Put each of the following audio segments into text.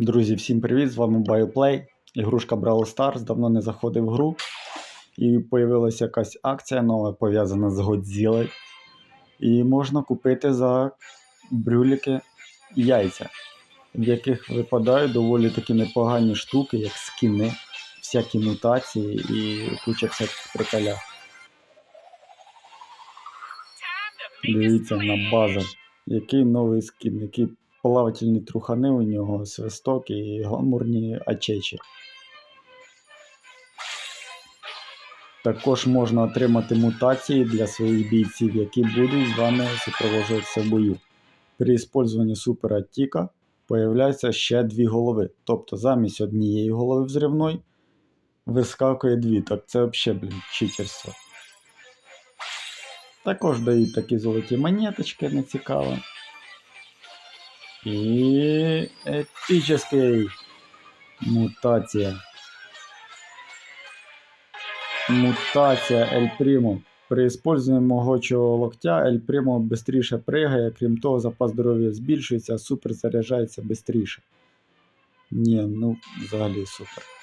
Друзі, всім привіт! З вами BioPlay. Ігрушка Brawl Stars. Давно не заходив в гру. І появилася якась акція нова, пов'язана з Godzilla. І можна купити за брюліки яйця, в яких випадають доволі такі непогані штуки, як скіни, всякі мутації і куча всяких приколях. Дивіться на базу. Який новий скін, які плавательні трухани у нього, свисток і гламурні ачечі. Також можна отримати мутації для своїх бійців, які будуть з вами супроводжуватися в бою. При использованні супера Тіка появляються ще дві голови. Тобто замість однієї голови взривної вискакує дві. Так це взагалі, блін, читерство. Також дають такі золоті монеточки, не цікаво. І епічний мутація. Мутація Ель Примо. При использованні могочого локтя Ель Примо швидше пригає, крім того, запас здоров'я збільшується, а супер заряджається швидше. Ні, ну взагалі супер.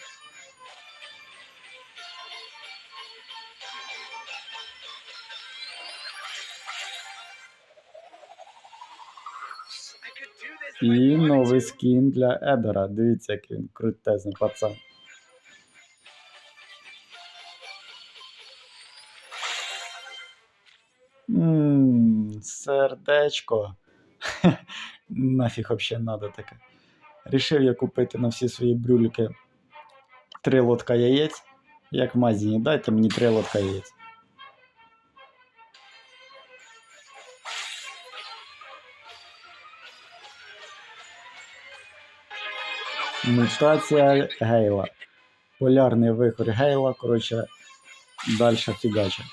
І новий скін для Едера. Дивіться, який він крутезний пацан. Ммм, сердечко. Нафіг вообще надо таке. Рішив я купити на всі свої брюльки три лотка яєць. Як в магазині, дайте мені три лотка яєць. Мутація Гейла. Полярний вихор Гейла, коротше, далі фігача.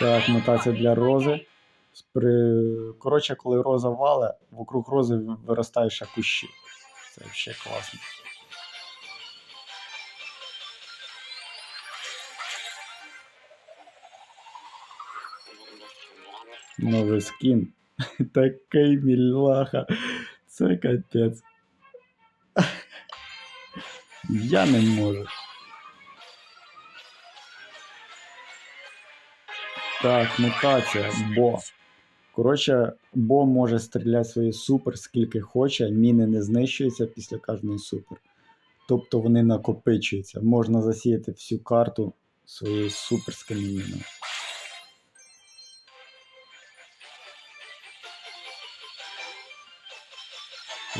Так, мутація для рози. Коротше, коли роза вале, вокруг рози виростають ще кущі. Це взагалі класно. Новий скін. Такий мілаха. Це капець. Я не можу. Так, мутація, бо. Коротше, бо може стріляти свої супер скільки хоче, міни не знищуються після кожної супер. Тобто вони накопичуються. Можна засіяти всю карту своєю суперськими мінами.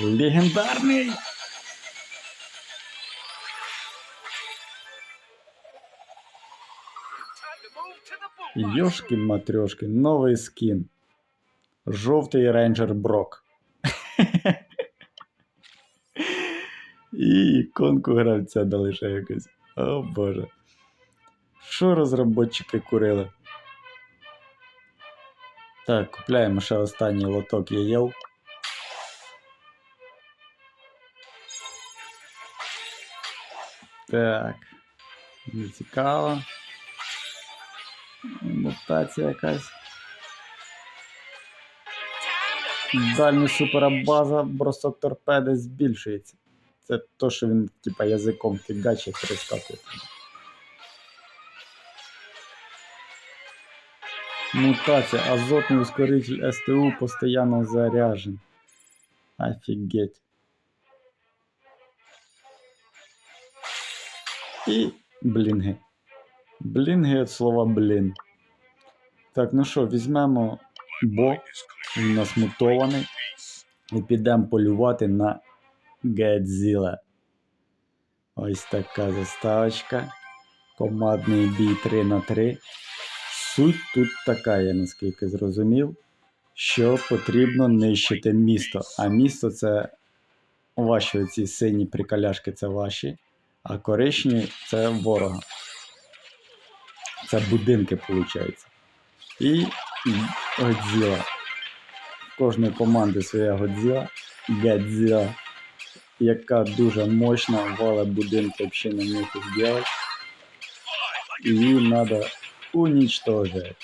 Легендарний! Йошкін матрьошкін, новий скін. Жовтий рейнджер Брок. І іконку гравця дали ще якось. О боже. Що розробники курили? Так, купляємо ще останній лоток яєл. Так. Не цікаво. Мутація якась. Дальність супербаза бросок торпеди збільшується. Це то, що він, типа, язиком фігачить перескакує. Мутація. Азотний ускоритель СТУ постоянно заряжен. Офігеть. І блінги. Блінги від слова блін. Так, ну що, візьмемо бо, він нас мутований. І підемо полювати на Годзilla. Ось така заставочка. Командний бій 3 на 3. Суть тут така, я наскільки зрозумів, що потрібно нищити місто. А місто це ваші оці сині прикаляшки це ваші, а коричні це ворога. Це будинки, виходить. І Годзіла. В кожної команди своя Годзіла. Годзіла. Яка дуже мощна, вала будинки взагалі на них зробити. І її треба уничтожити.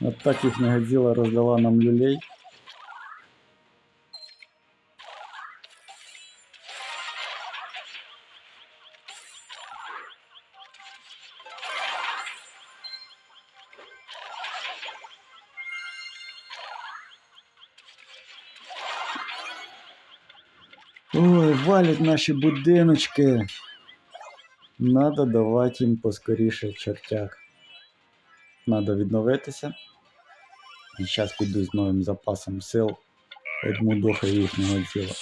От так їхня Годзіла роздала нам люлей. Ой, валять наші будиночки. Надо давати їм поскоріше чертяк. Надо відновитися. І зараз піду з новим запасом сил. Одмудохаю їхнього тіла.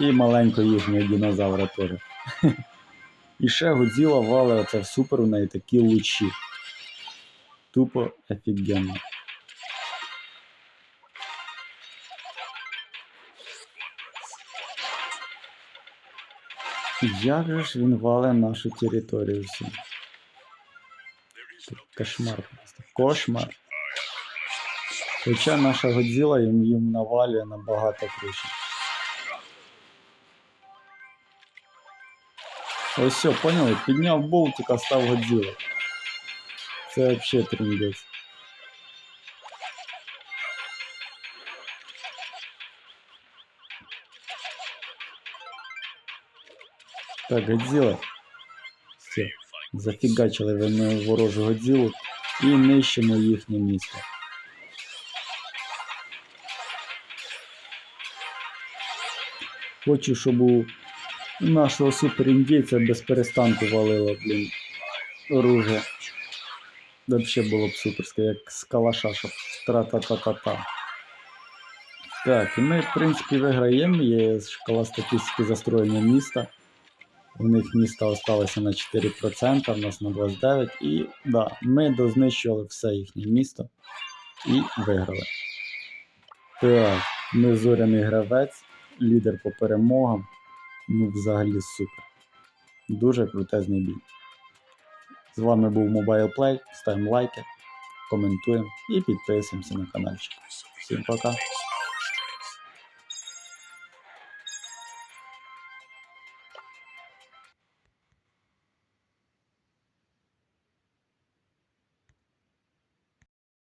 І маленького їхнього динозавра теж. І ще Годзіла вале оце в супер, у неї такі лучі. Тупо офігенно. Як же ж він вале нашу територію всю? Кошмар. Кошмар. Хоча наша Годзіла їм, їм навалює набагато круче. Ось все, поняли? Підняв болтика, став Годзіла. Це взагалі трендець. Так, Годзіла. Все. Зафігачили ви мою ворожу Годзілу І нищимо їхнє місто. Хочу, щоб у нашого суперіндійця без перестанку валило, блін, оружие. Вообще було б суперське, як з калаша, щоб тра-та-та-та-та. Так, і ми, в принципі, виграємо. Є шкала статистики застроєння міста. У них місто осталося на 4%, в нас на 29%. І да, ми дознищували все їхнє місто і виграли. Так, ми зоряний гравець, лідер по перемогам. Ну, взагалі супер. Дуже крутезний бій. З вами був Mobile Play. Ставимо лайки, коментуємо і підписуємося на каналчик. Всім пока!